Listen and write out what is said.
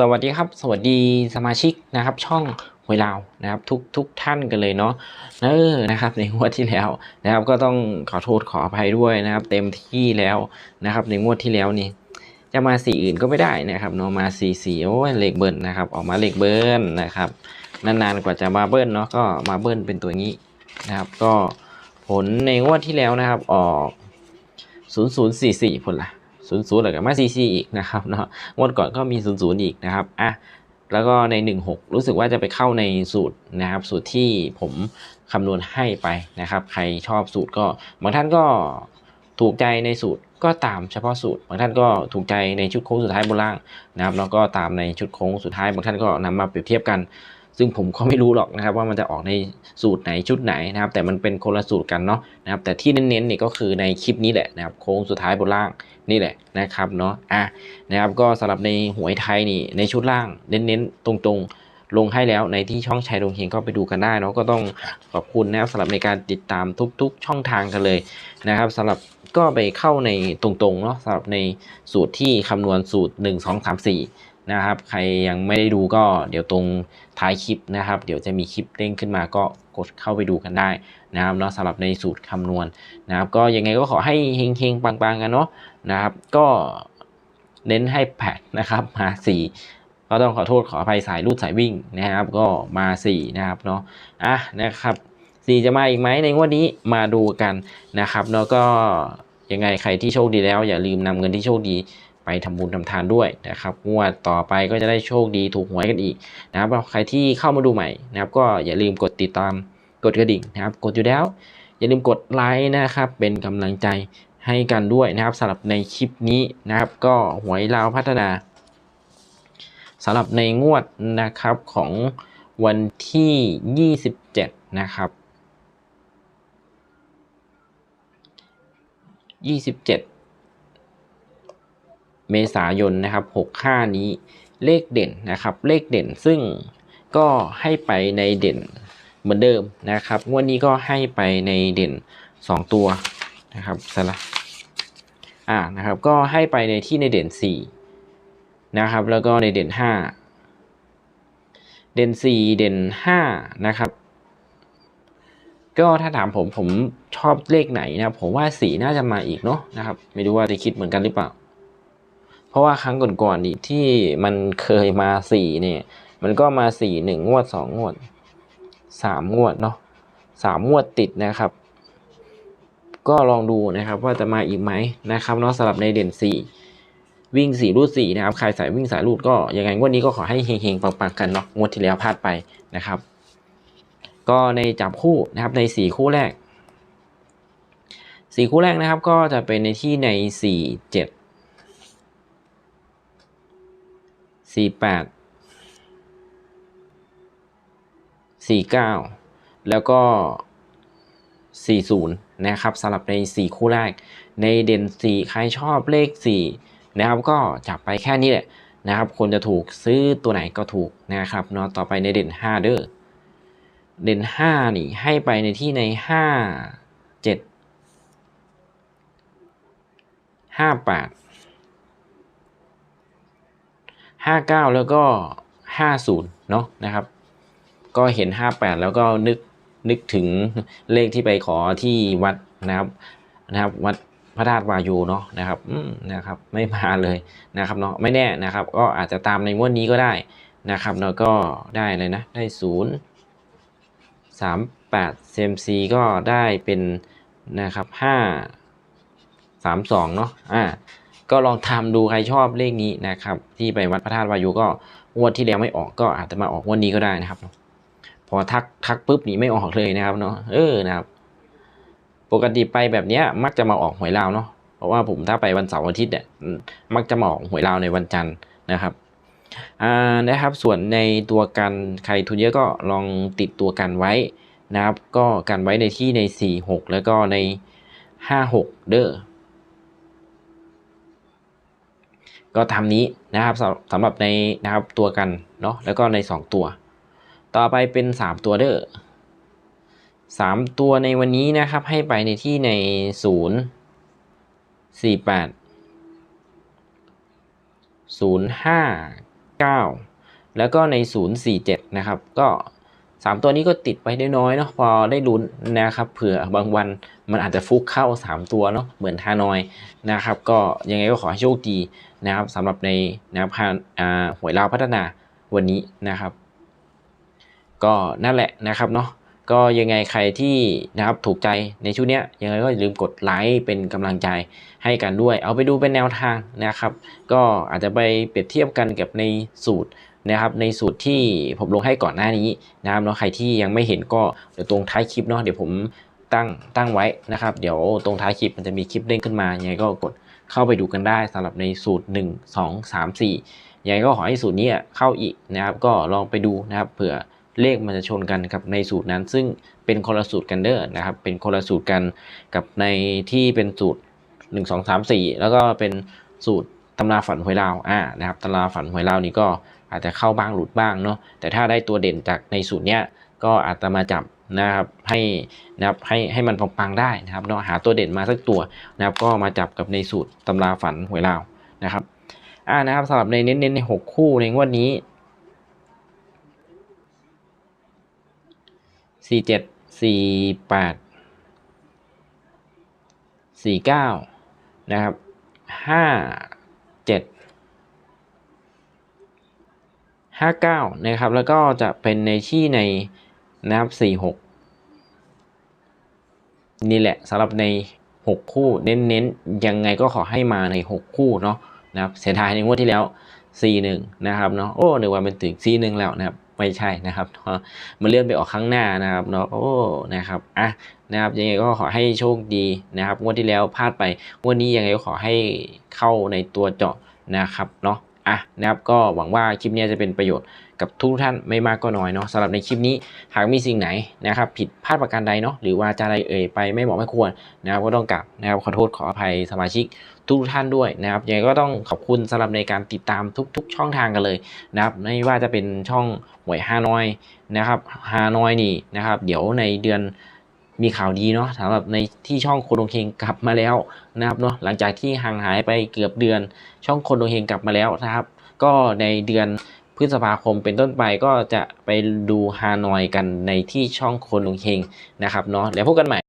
สวัสดีครับสวัสดีสมาชิกนะครับ ช่องหวยลาวนะครับ ทุกทุกท่านกันเลยเนาะเออนะครับ ในงวดที่แล้วนะครับ ก็ต้องขอโทษขออภัยด้วยนะครับ เต็มที่แล้วนะครับ ในงวดที่แล้วนี่ จะมาสีอื่นก็ไม่ได้นะครับเนาะมาสีสีโอ้ยเลขเบิ้ลนนะครับ ออกมาเลขเบิ้ลนนะครับนานๆกว่าจะมาเบิ้ลเนาะก็มาเบิ้ลเป็นตัวนี้นะครับ ก็ผลในงวดที่แล้วนะครับ ออก 0044ผลละ 00แล้วก็มา44อีกนะครับเนาะงวดก่อนก็มี 0 0 อีกนะครับอะแล้วก็ใน 16 รู้สึกว่าจะไปเข้าในสูตรนะครับ สูตรที่ผมคำนวณให้ไปนะครับ ใครชอบสูตรก็บางท่านก็ถูกใจในสูตรก็ตามเฉพาะสูตร บางท่านก็ถูกใจในชุดโค้งสุดท้ายบนล่างนะครับแล้วก็ตามในชุดโค้งสุดท้ายบางท่านก็นำมาเปรียบเทียบกัน ซึ่งผมก็ไม่รู้หรอกนะครับว่ามันจะออกในสูตรไหนชุดไหนนะครับ แต่มันเป็นคนละสูตรกันเนาะนะครับ แต่ที่เน้นๆนี่ก็คือในคลิปนี้แหละนะครับ โค้งสุดท้ายบนล่างนี่แหละนะครับเนาะอะนะครับก็สำหรับในหวยไทยนี่ในชุดล่างเน้นๆ ตรงๆลงให้แล้วในที่ช่องชัยดวงเฮงก็ไปดูกันได้เนาะก็ต้องขอบคุณนะครับสำหรับในการติดตามทุกๆ ช่องทางกันเลยนะครับสำหรับก็ไปเข้าในตรงๆเนาะสำหรับในสูตรที่คำนวณสูตร 1 2 3 4 นะครับ ใครยังไม่ได้ดูก็เดี๋ยวตรงท้ายคลิปนะครับ เดี๋ยวจะมีคลิปเด้งขึ้นมาก็กดเข้าไปดูกันได้นะครับเนาะสำหรับในสูตรคำนวณนะครับ ก็ยังไงก็ขอให้เฮงๆปังๆกันเนาะนะครับ ก็เน้นให้แพดนะครับมาสี่ก็ต้องขอโทษขออภัยสายรูดสายวิ่งนะครับ ก็มาสี่นะครับเนาะอะนะครับสี่จะมาอีกไหมในงวดนี้มาดูกันนะครับแล้วก็ยังไงใครที่โชคดีแล้ว อย่าลืมนำเงินที่โชคดี ไปทำบุญทำทานด้วยนะครับงวดต่อไปก็จะได้โชคดีถูกหวยกันอีกนะครับใครที่เข้ามาดูใหม่นะครับ ก็อย่าลืมกดติดตามกดกระดิ่งนะครับ กดอยู่แล้ว อย่าลืมกดไลค์นะครับ เป็นกำลังใจให้กันด้วยนะครับสำหรับในคลิปนี้นะครับ ก็หวยลาวพัฒนาสำหรับในงวดนะครับของวันที่ 27 นะครับ 27 เมษายนนะครับ65 นี้เลขเด่นนะครับ เลขเด่นซึ่งก็ให้ไปในเด่นเหมือนเดิมนะครับงวดนี้ก็ให้ไปในเด่น 2 ตัวนะครับสละอ่านะครับก็ให้ไปในที่ในเด่น4นะครับแล้วก็ในเด่น 5 เด่น 4 เด่น5นะครับก็ถ้าถามผมผมชอบเลขไหนนะผมว่าสีน่าจะมาอีกเนาะนะครับ ไม่รู้ว่าจะคิดเหมือนกันหรือเปล่า ราะว่าครั้งก่อนๆนี่ที่มันเคยมาสี่เนี่ย มันก็มาสี่หนึ่งงวดสองงวดสามงวดเนาะสามงวดติดนะครับ ก็ลองดูนะครับว่าจะมาอีกไหมนะครับเนาะสำหรับในเด่นสี่วิ่งสี่รูดสี่นะครับใครสายวิ่งสายรูดก็ยังไงงวดนี้ก็ขอให้เฮงๆปังๆกันเนาะงวดที่แล้วพลาดไปนะครับ ก็ในจับคู่นะครับในสี่คู่แรกสี่คู่แรกนะครับก็จะเป็นในที่ในสี่เจ็ด สี่แปดสี่เก้าแล้วก็สี่ศูนย์นะครับสำหรับในสี่คู่แรก ในเด่นสี่ใครชอบเลขสี่นะครับก็จับไปแค่นี้แหละนะครับคนจะถูกซื้อตัวไหนก็ถูกนะครับเนาะต่อไปในเด่นห้าเด้อเด่นห้านี่ให้ไปในที่ในห้าเจ็ ดห้าแปดห้าเก้าแล้วก็ห้าศูนย์เนาะนะครับ ก็เห็นห้าแปดแล้วก็นึกนึกถึงเลขที่ไปขอที่วัดนะครับนะครับ วัดพระธาตุวายูเนาะนะครับอืมนะครับไม่มาเลยนะครับเนาะไม่แน่นะครับ ก็อาจจะตามในงวดนี้ก็ได้นะครับแล้วก็ได้เลยนะได้ศูนย์สามแปดเซมซีก็ได้เป็นนะครับห้าสามสองเนาะอ่า ก็ลองทำดูใครชอบเลขนี้นะครับ ที่ไปวัดพระธาตุวายูก็งวดที่แล้วไม่ออกก็อาจจะมาออกงวดนี้ก็ได้นะครับ พอทักทักปุ๊บนี่ไม่ออกเลยนะครับเนาะเออนะครับ ปกติไปแบบเนี้ยมักจะมาออกหวยลาวเนาะเพราะว่าผมถ้าไปวันเสาร์อาทิตย์เนี่ยมักจะมาออกหวยลาวในวันจันทร์นะครับอ่านะครับ ส่วนในตัวกันใครทุนเยอะก็ลองติดตัวกันไว้นะครับ ก็กันไว้ในที่ใน 4 6 แล้วก็ใน 5 6 เด้อ ก็ทำนี้นะครับสำหรับในนะครับตัวกันเนาะแล้วก็ใน 2 ตัว ต่อไปเป็น 3 ตัวเด้อสามตัวในวันนี้นะครับให้ไปในที่ในศูนย์สี่แปดศูนย์ห้า9แล้วก็ใน 047 นะครับ ก็ 3 ตัวนี้ก็ติดไปได้น้อยเนาะพอได้ลุ้นนะครับเผื่อบางวันมันอาจจะฟุกเข้า 3 ตัวเนาะเหมือนฮานอยนะครับ ก็ยังไงก็ขอให้โชคดีนะครับสำหรับในนะครับหวยลาวพัฒนาวันนี้นะครับ ก็นั่นแหละนะครับเนาะก็ยังไงใครที่นะครับถูกใจในชุดนี้ยยังไงก็อย่าลืมกดไลค์เป็นกำลังใจให้กันด้วย เอาไปดูเป็นแนวทางนะครับ ก็อาจจะไปเปรียบเทียบกันกับในสูตร นะครับในสูตรที่ผมลงให้ก่อนหน้านี้นะครับเนาะใครที่ยังไม่เห็นก็เดี๋ยวตรงท้ายคลิปเนาะเดี๋ยวผมตั้งตั้งไว้นะครับ เดี๋ยวตรงท้ายคลิปมันจะมีคลิปเด้งขึ้นมายังไงก็กดเข้าไปดูกันได้สำหรับในสูตร 1 2 3 4ยังไงก็ขอให้สูตรนี้เข้าอีกนะครับ ก็ลองไปดูนะครับเผื่อเลขมันจะชนกันกับในสูตรนั้น ซึ่งเป็นคนละสูตรกันเด้อนะครับ เป็นคนละสูตรกันกับในที่เป็นสูตร 1 2 3 4 แล้วก็เป็นสูตรตำราฝันหวยลาวอ่านะครับตำราฝันหวยลาวนี้ก็ อาจจะเข้าบ้างหลุดบ้างเนาะแต่ถ้าได้ตัวเด่นจากในสูตรเนี้ยก็อาจจะมาจับนะครับให้นะครับให้ให้มันปังๆได้นะครับเนาะหาตัวเด่นมาสักตัวนะครับก็มาจับกับในสูตรตำราฝันหวยลาวนะครับอ่านะครับสำหรับในเน้นๆใน 6 คู่ในงวดนี้สี่เจ็ดสี่แปดสี่เก้านะครับห้า เจ็ดห้าเก้านะครับ แล้วก็จะเป็นในที่ในนะครับสี่หกนี่แหละสำหรับในหกคู่เน้นๆ ยังไงก็ขอให้มาในหกคู่เนาะนะครับเสียดายในงวดที่แล้ว C1 นะครับเนาะโอ้นึกว่าเป็นถึง C1 แล้วนะครับไม่ใช่นะครับมันเลื่อนไปออกข้างหน้านะครับเนาะโอ้นะครับอะนะครับยังไงก็ขอให้โชคดีนะครับงวดที่แล้วพลาดไปงวดนี้ยังไงก็ขอให้เข้าในตัวเจาะนะครับเนาะ อะนะครับก็หวังว่าคลิปนี้จะเป็นประโยชน์กับทุกท่านไม่มากก็น้อยเนาะสำหรับในคลิปนี้หากมีสิ่งไหนนะครับผิดพลาดประการใดเนาะหรือว่าจะอะไรเอ่ยไปไม่เหมาะไม่ควรนะครับก็ต้องกลับนะครับขอโทษขออภัยสมาชิกทุกท่านด้วยนะครับยังไงก็ต้องขอบคุณสำหรับในการติดตามทุก ๆ ช่องทางกันเลยนะครับไม่ว่าจะเป็นช่องหวยฮานอยนะครับฮานอยนี่นะครับเดี๋ยวในเดือน มีข่าวดีเนาะสำหรับในที่ช่องโคนดงเฮงกลับมาแล้วนะครับเนาะหลังจากที่ห่างหายไปเกือบเดือน ช่องโคนดงเฮงกลับมาแล้วนะครับ ก็ในเดือนพฤษภาคมเป็นต้นไปก็จะไปดูฮานอยกันในที่ช่องโคนดงเฮงนะครับเนาะแล้วพบกันใหม่